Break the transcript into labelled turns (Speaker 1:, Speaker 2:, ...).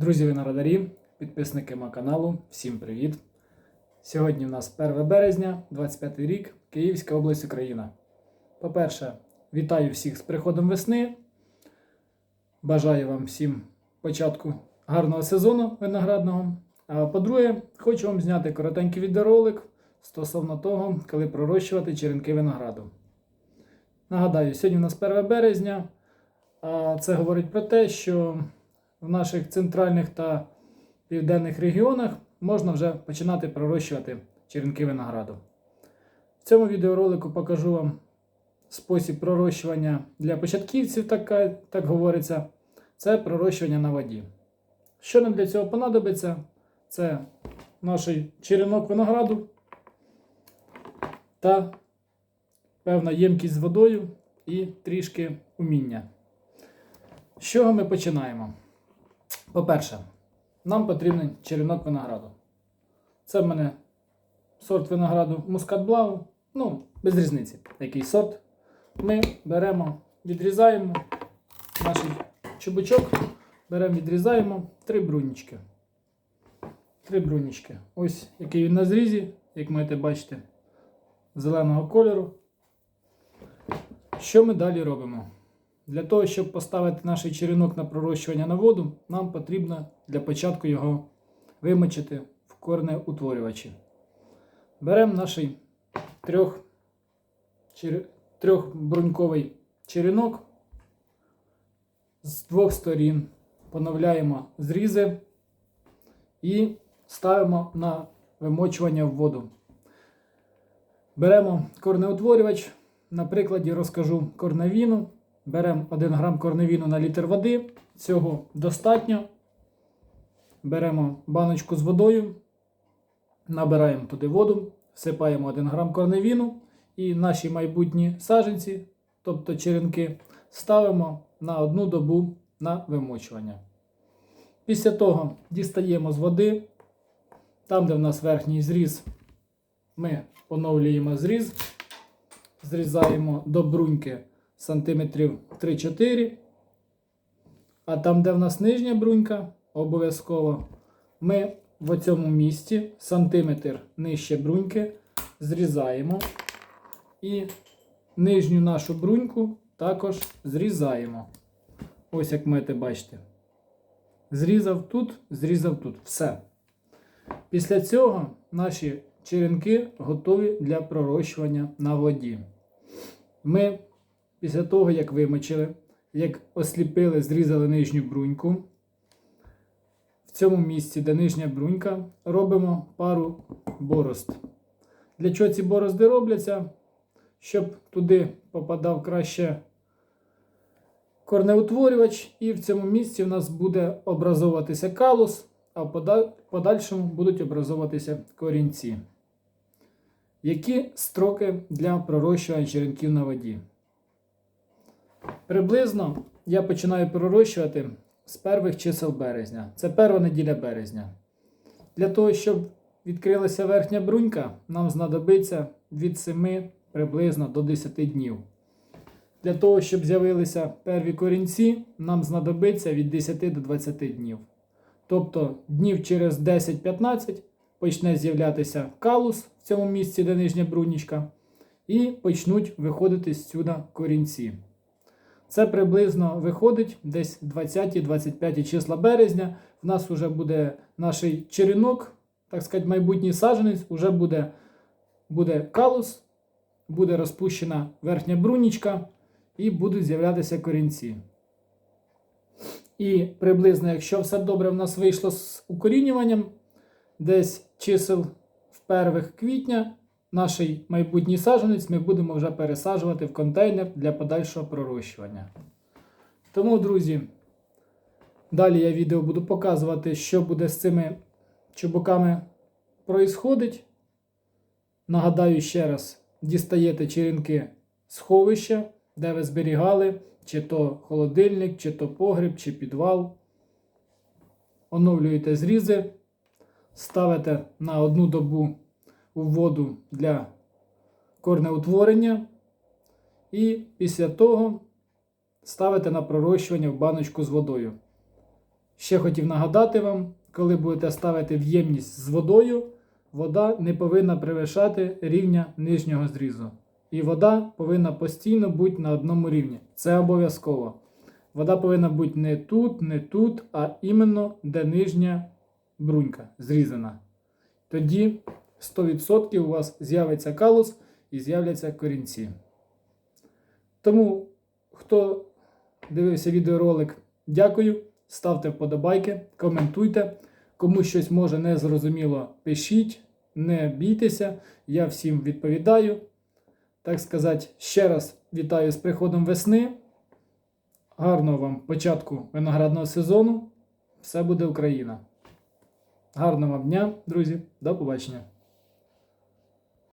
Speaker 1: Друзі виноградарі, підписники мого каналу, всім привіт! Сьогодні в нас 1 березня, 25 рік, Київська область Україна. По-перше, вітаю всіх з приходом весни. Бажаю вам всім початку гарного сезону виноградного. А по-друге, хочу вам зняти коротенький відеоролик стосовно того, коли пророщувати черенки винограду. Нагадаю, сьогодні у нас 1 березня, а це говорить про те, що в наших центральних та південних регіонах можна вже починати пророщувати черенки винограду. В цьому відеоролику покажу вам спосіб пророщування для початківців, так, так говориться. Це пророщування на воді. Що нам для цього понадобиться? Це наш черенок винограду та певна ємкість з водою і трішки уміння. З чого ми починаємо? По-перше, нам потрібен черенок винограду. Це в мене сорт винограду Мускат Блау. Ну, без різниці, який сорт. Ми беремо, відрізаємо наш чубучок, беремо, відрізаємо три брунічки. Три брунічки. Ось який він на зрізі, як можете бачити, зеленого кольору. Що ми далі робимо? Для того, щоб поставити наш черенок на пророщування на воду, нам потрібно для початку його вимочити в корнеутворювачі. Беремо наш трьох, чер... трьохбруньковий черенок з двох сторін, поновляємо зрізи і ставимо на вимочування в воду. Беремо корнеутворювач, на прикладі розкажу корневіну. Беремо 1 грам корневіну на літр води. Цього достатньо. Беремо баночку з водою, набираємо туди воду, всипаємо 1 грам корневіну і наші майбутні саженці, тобто черенки, ставимо на одну добу на вимочування. Після того дістаємо з води. Там, де в нас верхній зріз, ми поновлюємо зріз, зрізаємо до бруньки сантиметрів 3-4. А там, де в нас нижня брунька, обов'язково ми в цьому місці сантиметр нижче бруньки зрізаємо. І нижню нашу бруньку також зрізаємо. Ось як можете бачите. Зрізав тут, зрізав тут. Все. Після цього наші черенки готові для пророщування на воді. Ми Після того, як вимочили, як осліпили, зрізали нижню бруньку. В цьому місці, де нижня брунька, робимо пару борозд. Для чого ці борозди робляться? Щоб туди попадав краще корнеутворювач, і в цьому місці в нас буде образовуватися калус, а в подальшому будуть образовуватися корінці. Які строки для пророщування черенків на воді? Приблизно я починаю пророщувати з перших чисел березня. Це перша неділя березня. Для того, щоб відкрилася верхня брунька, нам знадобиться від 7 приблизно до 10 днів. Для того, щоб з'явилися перві корінці, нам знадобиться від 10 до 20 днів. Тобто днів через 10-15 почне з'являтися калус в цьому місці, де нижня брунічка, і почнуть виходити з корінці. Це приблизно виходить десь 20-25 числа березня. В нас вже буде наш черенок, так сказати, майбутній саджанець, вже буде буде калус, буде розпущена верхня брунічка і будуть з'являтися корінці. І приблизно, якщо все добре в нас вийшло з укорінюванням, десь чисел в первих квітня наш майбутній саджанець ми будемо вже пересаджувати в контейнер для подальшого пророщування. Тому, друзі, далі я відео буду показувати, що буде з цими чубуками проїсходить. Нагадаю ще раз, дістаєте черенки сховища, де ви зберігали, чи то холодильник, чи то погріб, чи підвал. Оновлюєте зрізи, ставите на одну добу у воду для корнеутворення. І після того ставите на пророщування в баночку з водою. Ще хотів нагадати вам, коли будете ставити в ємність з водою, вода не повинна перевищати рівня нижнього зрізу. І вода повинна постійно бути на одному рівні. Це обов'язково. Вода повинна бути не тут, не тут, а іменно де нижня брунька зрізана. Тоді 100% у вас з'явиться калус і з'являться корінці. Тому, хто дивився відеоролик, дякую. Ставте вподобайки, коментуйте. Кому щось може не зрозуміло, пишіть, не бійтеся, я всім відповідаю. Так сказати, ще раз вітаю з приходом весни. Гарного вам початку виноградного сезону. Все буде Україна. Гарного вам дня, друзі. До побачення.